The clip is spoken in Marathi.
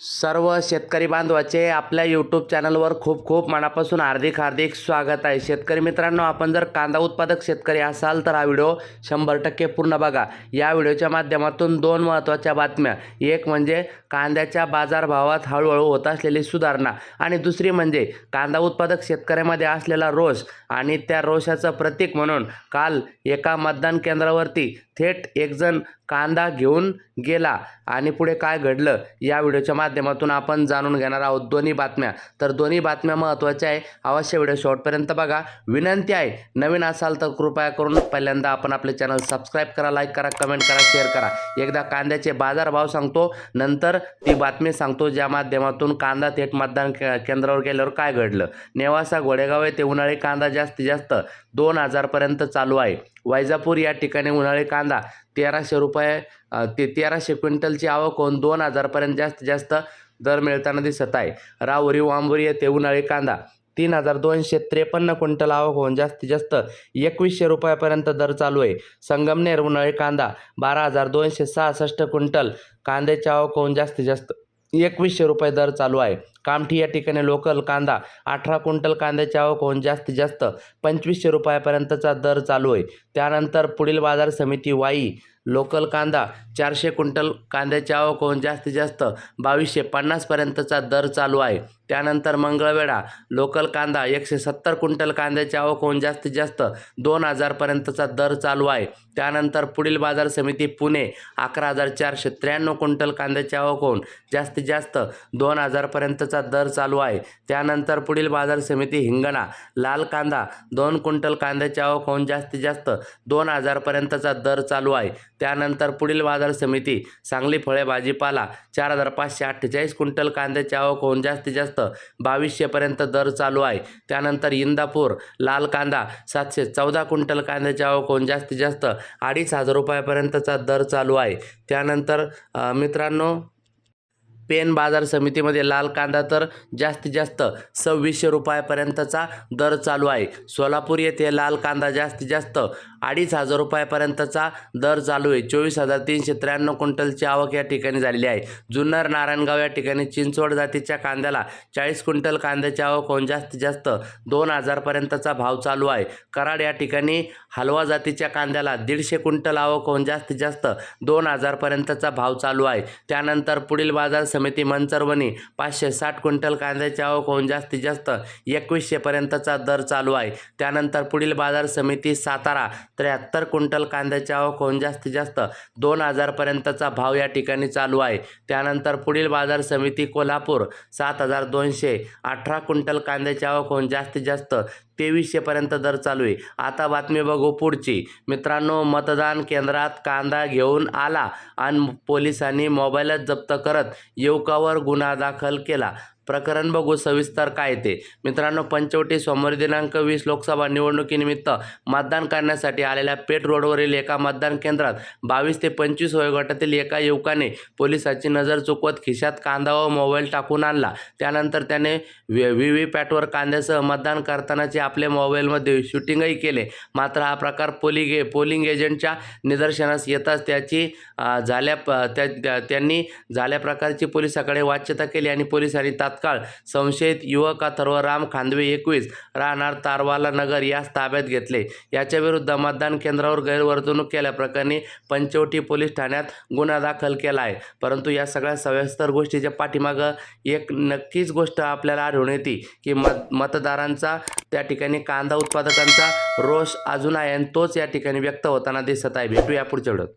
सर्व शेतकरी बांधवाचे आपल्या यूट्यूब चॅनलवर खूप खूप मनापासून हार्दिक हार्दिक स्वागत आहे. शेतकरी मित्रांनो आपण जर कांदा उत्पादक शेतकरी असाल तर हा व्हिडिओ शंभर टक्के पूर्ण बघा. या व्हिडिओच्या माध्यमातून दोन महत्त्वाच्या बातम्या. एक म्हणजे कांद्याच्या बाजारभावात हळूहळू होत असलेली सुधारणा आणि दुसरी म्हणजे कांदा उत्पादक शेतकऱ्यामध्ये असलेला रोष आणि त्या रोषाचं प्रतीक म्हणून काल एका मतदान केंद्रावरती थेट एकजण कांदा घेऊन गेला आणि पुढे काय घडलं या व्हिडिओच्या माध्यमातून आपण जाणून घेणार आहोत दोन्ही बातम्या. तर दोन्ही बातम्या महत्त्वाच्या आहे. अवश्य व्हिडिओ शेवटपर्यंत बघा. विनंती आहे नवीन असाल तर कृपया करून पहिल्यांदा आपण आपले चॅनल सबस्क्राईब करा लाईक करा कमेंट करा शेअर करा. एकदा कांद्याचे बाजारभाव सांगतो नंतर ती बातमी सांगतो ज्या माध्यमातून कांदा थेट मतदान के केंद्रावर गेल्यावर काय घडलं? नेवासा घोडेगाव येथे उन्हाळी कांदा जास्तीत जास्त दोन हजारपर्यंत चालू आहे. वैजापूर या ठिकाणी उन्हाळी कांदा तेराशे रुपये ते तेराशे क्विंटलची आवक होऊन दोन हजारपर्यंत जास्तीत जास्त दर मिळताना दिसत आहे. राहुरी वांबुरी येथे उन्हाळी कांदा तीन हजार दोनशे त्रेपन्न क्विंटल आवक होऊन जास्तीत जास्त एकवीसशे रुपयापर्यंत दर चालू आहे. संगमनेर उन्हाळी कांदा बारा हजार दोनशे सहासष्ट क्विंटल कांद्याची आवक होऊन जास्तीत जास्त एकवीसशे रुपये दर चालू आहे. कामठी या ठिकाणी लोकल कांदा अठरा क्विंटल कांद्याची आवक होऊन जास्तीत जास्त पंचवीसशे रुपयापर्यंतचा दर चालू आहे. त्यानंतर पुढील बाजार समिती वाई लोकल कांदा चारशे क्विंटल कांद्याची आवक होऊन जास्तीत जास्त बावीसशे पन्नासपर्यंतचा दर चालू आहे. त्यानंतर मंगळवेढा लोकल कांदा एकशे सत्तर क्विंटल कांद्याची आवक होऊन जास्तीत जास्त दोन हजारपर्यंतचा दर चालू आहे. त्यानंतर पुढील बाजार समिती पुणे अकरा हजार चारशे त्र्याण्णव क्विंटल कांद्याची आवक होऊन जास्तीत जास्त दोन हजारपर्यंतचा दर चालू आहे. त्यानंतर पुढील बाजार समिती हिंगणा लाल कांदा दोन क्विंटल कांद्याची आवक होऊन जास्तीत जास्त दोन हजारपर्यंतचा दर चालू आहे. त्यानंतर पुढील बाजार समिती सांगली फळे भाजीपाला चार हजार पाचशे अठ्ठेचाळीस क्विंटल कांद्याची आवक होऊन जास्तीत जास्त बावीसशेपर्यंत दर चालू आहे. त्यानंतर इंदापूर लाल कांदा सातशे चौदा क्विंटल कांद्याची आवक होऊन जास्तीत जास्त अडीच हजार रुपयापर्यंतचा दर चालू आहे. त्यानंतर मित्रांनो पेन बाजार समितीमध्ये लाल कांदा तर जास्तीत जास्त सव्वीसशे रुपयापर्यंतचा दर चालू आहे. सोलापूर येथे लाल कांदा जास्तीत जास्त अडीच हजार रुपयापर्यंतचा दर चालू आहे. चोवीस हजार तीनशे त्र्याण्णव क्विंटलची आवक या ठिकाणी झालेली आहे. जुन्नर नारायणगाव या ठिकाणी चिंचवड जातीच्या कांद्याला चाळीस क्विंटल कांद्याची आवक होऊन जास्तीत जास्त दोन हजारपर्यंतचा भाव चालू आहे. कराड या ठिकाणी हलवा जातीच्या कांद्याला दीडशे क्विंटल आवक होऊन जास्तीत जास्त दोन हजारपर्यंतचा भाव चालू आहे. त्यानंतर पुढील बाजार समिती मंचरवणी पाचशे साठ क्विंटल कांद्याची आवक होऊन जास्तीत जास्त एकवीसशेपर्यंतचा दर चालू आहे. त्यानंतर पुढील बाजार समिती सातारा त्र्याहत्तर क्विंटल कांद्याची आवक होऊन जास्तीत जास्त दोन हजारपर्यंतचा भाव या ठिकाणी चालू आहे. त्यानंतर पुढील बाजार समिती कोल्हापूर सात हजार दोनशे अठरा क्विंटल कांद्याची आवक होऊन जास्तीत जास्त तेवीसशेपर्यंत दर चालू आहे. आता बातमी बघू पुढची. मित्रांनो मतदान केंद्रात कांदा घेऊन आला आणि पोलिसांनी मोबाईलच जप्त करत युवकावर गुन्हा दाखल केला. प्रकरण बघू सविस्तर काय ते. मित्रांनो पंचवटी सोमवारी दिनांक वीस लोकसभा निवडणुकीनिमित्त मतदान करण्यासाठी आलेल्या पेठ रोडवरील एका मतदान केंद्रात बावीस ते पंचवीस वयोगटातील एका युवकाने पोलिसाची नजर चुकवत खिशात कांदा व मोबाईल टाकून आणला. त्यानंतर त्याने व्ही व्ही पॅटवर कांद्यासह मतदान करतानाचे आपले मोबाईलमध्ये शूटिंगही केले. मात्र हा प्रकार पोलिंग पोलिंग एजंटच्या निदर्शनास येताच त्याची झाल्या त्या त्या- त्यांनी झाल्या प्रकारची पोलिसाकडे वाच्यता केली आणि पोलिसांनी तात्काळ. संशयित युवक अथर्व राम खांदवे एकवीस राहणार तारवाला नगर यास ताब्यात घेतले. याच्या विरुद्ध मतदान केंद्रावर गैरवर्तणूक केल्याप्रकरणी पंचवटी पोलीस ठाण्यात गुन्हा दाखल केला आहे. परंतु या सगळ्या सविस्तर गोष्टीच्या पाठीमागं एक नक्कीच गोष्ट आपल्याला आढळून येते की मत मतदारांचा त्या ठिकाणी कांदा उत्पादकांचा रोष अजून आहे आणि तोच या ठिकाणी व्यक्त होताना दिसत आहे. भेटूया पुढच्या व्हिडिओत.